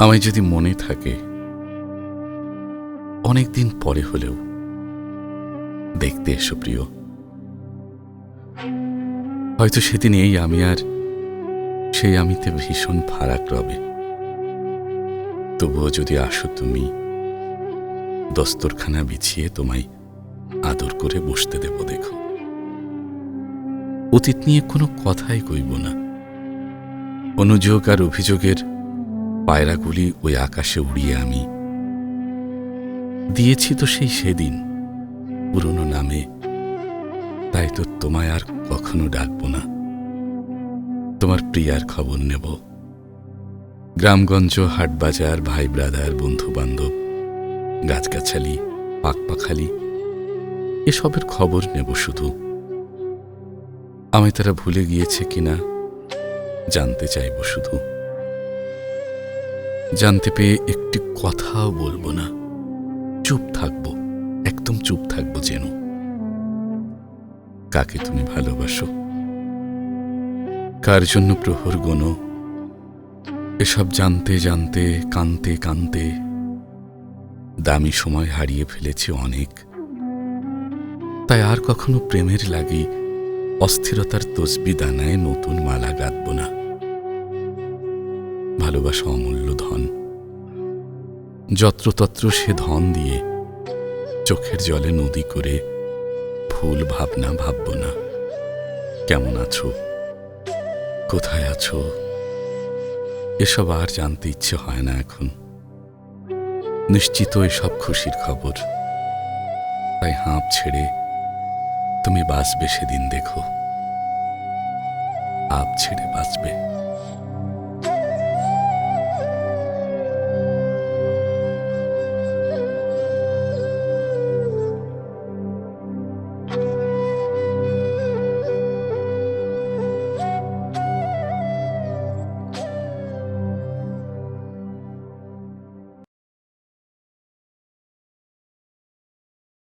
আমায় যদি মনে থাকে অনেক দিন পরে হলেও দেখতে এসো প্রিয়। হয়তো সেদিন এই আমি আর সেই আমিতে ভীষণ ফারাক রবে। তবুও যদি আসো তুমি, দস্তরখানা বিছিয়ে তোমায় আদর করে বসতে দেব, দেখো। অতীত নিয়ে কোনো কথাই কইব না। অনুযোগ আর অভিযোগের পায়রাগুলি ওই আকাশে উড়িয়ে আমি দিয়েছি তো সেই সেদিন, পুরনো নামে। তাই তো তোমায় আর কখনো ডাকব না। তোমার প্রিয়ার খবর নেব। গ্রামগঞ্জ, হাটবাজার, ভাই ব্রাদার বন্ধু বান্ধব গাছগাছালি, পাকপাখালি, এসবের খবর নেব শুধু। আমায় তারা ভুলে গিয়েছে কিনা জানতে চাইব শুধু। জানতে পেয়ে একটি কথাও বলব না। চুপ থাকব, একদম চুপ থাকব যেন। কাকে তুমি ভালোবাসো? কার জন্য প্রহর গণ? এসব জানতে জানতে, কানতে কানতে দামি সময় হারিয়ে ফেলেছে অনেক। তাই আর কখনো প্রেমের লাগি অস্থিরতার তসবি দানায় নতুন মালা গাঁথব না। ভালোবাসা অমূল্য ধন। যত্রতত্র সে ধন দিয়ে চোখের জলে নদী করে ভুল ভাবনা ভাবব না। কেমন আছো? কোথায় আছো? এসব আর জানতে ইচ্ছে হয় না এখন। নিশ্চিত এসব খুশির খবর। তাই হাঁপ ছেড়ে তুমি বাঁচবে সেদিন দেখো। আপ ছেড়ে বাঁচবে।